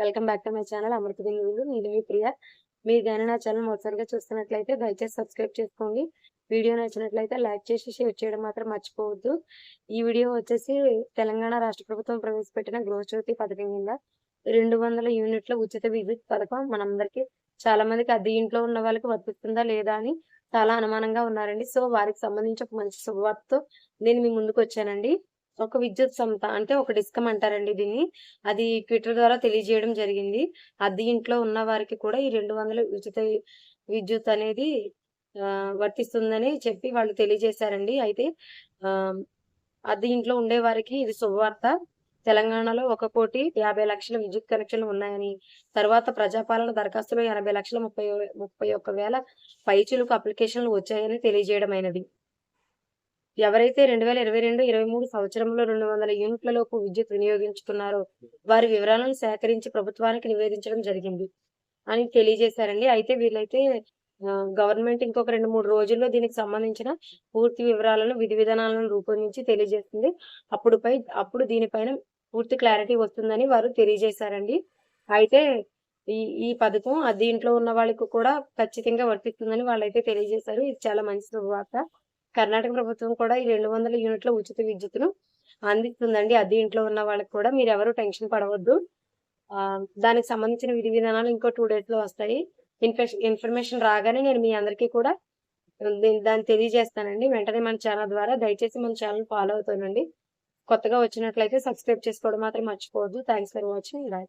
Welcome back to my channel అమృత బిందువులు నేను మీ ప్రియ. మీరు కానీ నా ఛానల్ మొదటిసారిగా చూస్తున్నట్లయితే దయచేసి సబ్స్క్రైబ్ చేసుకోండి. వీడియో నచ్చినట్లయితే లైక్ చేసి షేర్ చేయడం మాత్రం మర్చిపోవద్దు. ఈ వీడియో వచ్చేసి తెలంగాణ రాష్ట్ర ప్రభుత్వం ప్రవేశపెట్టిన గృహజ్యోతి పథకం కింద రెండు వందల యూనిట్ల ఉచిత విద్యుత్ పథకం మనందరికీ చాలా మందికి అద్దె ఇంట్లో ఉన్న వాళ్ళకి వర్తిస్తుందా లేదా అని చాలా అనుమానంగా ఉన్నారండి. సో వారికి సంబంధించి ఒక మంచి శుభవార్తతో నేను మీ ముందుకు వచ్చానండి. ఒక విద్యుత్ సంత అంటే ఒక డిస్కమ్ అంటారండి దీన్ని. అది ట్విట్టర్ ద్వారా తెలియజేయడం జరిగింది. అద్దె ఇంట్లో ఉన్న వారికి కూడా ఈ రెండు వందల ఉచిత విద్యుత్ అనేది వర్తిస్తుందని చెప్పి వాళ్ళు తెలియజేశారండి. అయితే అద్దె ఇంట్లో ఉండే వారికి ఇది శుభవార్త. తెలంగాణలో ఒక కోటి యాభై లక్షల విద్యుత్ కనెక్షన్లు ఉన్నాయని తర్వాత ప్రజాపాలన దరఖాస్తులో ఎనభై లక్షల ముప్పై ముప్పై ఒక్క వేల పైచులకు అప్లికేషన్లు వచ్చాయని తెలియజేయడమైనది. ఎవరైతే రెండు వేల ఇరవై రెండు ఇరవై మూడు సంవత్సరంలో రెండు వందల యూనిట్లలోపు విద్యుత్ వినియోగించుకున్నారో వారి వివరాలను సేకరించి ప్రభుత్వానికి నివేదించడం జరిగింది అని తెలియజేశారండి. అయితే వీళ్ళైతే గవర్నమెంట్ ఇంకొక రెండు మూడు రోజుల్లో దీనికి సంబంధించిన పూర్తి వివరాలను విధి విధానాలను రూపొందించి తెలియజేస్తుంది. అప్పుడు పై అప్పుడు దీనిపైన పూర్తి క్లారిటీ వస్తుందని వారు తెలియజేశారండి. అయితే ఈ ఈ పథకం దీంట్లో ఉన్న వాళ్ళకు కూడా ఖచ్చితంగా వర్తిస్తుందని వాళ్ళైతే తెలియజేశారు. ఇది చాలా మంచి శుభవార్త. కర్ణాటక ప్రభుత్వం కూడా ఈ రెండు వందల యూనిట్ల ఉచిత విద్యుత్తును అందిస్తుందండి. అది ఇంట్లో ఉన్న వాళ్ళకి కూడా మీరు ఎవరు టెన్షన్ పడవద్దు. దానికి సంబంధించిన విధి విధానాలు ఇంకో టూ డేస్లో వస్తాయి. ఇన్ఫర్మేషన్ రాగానే నేను మీ అందరికీ కూడా దాన్ని తెలియజేస్తానండి. వెంటనే మన ఛానల్ ద్వారా దయచేసి మన ఛానల్ ఫాలో అవుతానండి. కొత్తగా వచ్చినట్లయితే సబ్స్క్రైబ్ చేసుకోవడం మాత్రం మర్చిపోవద్దు. Thanks for watching. బాయ్.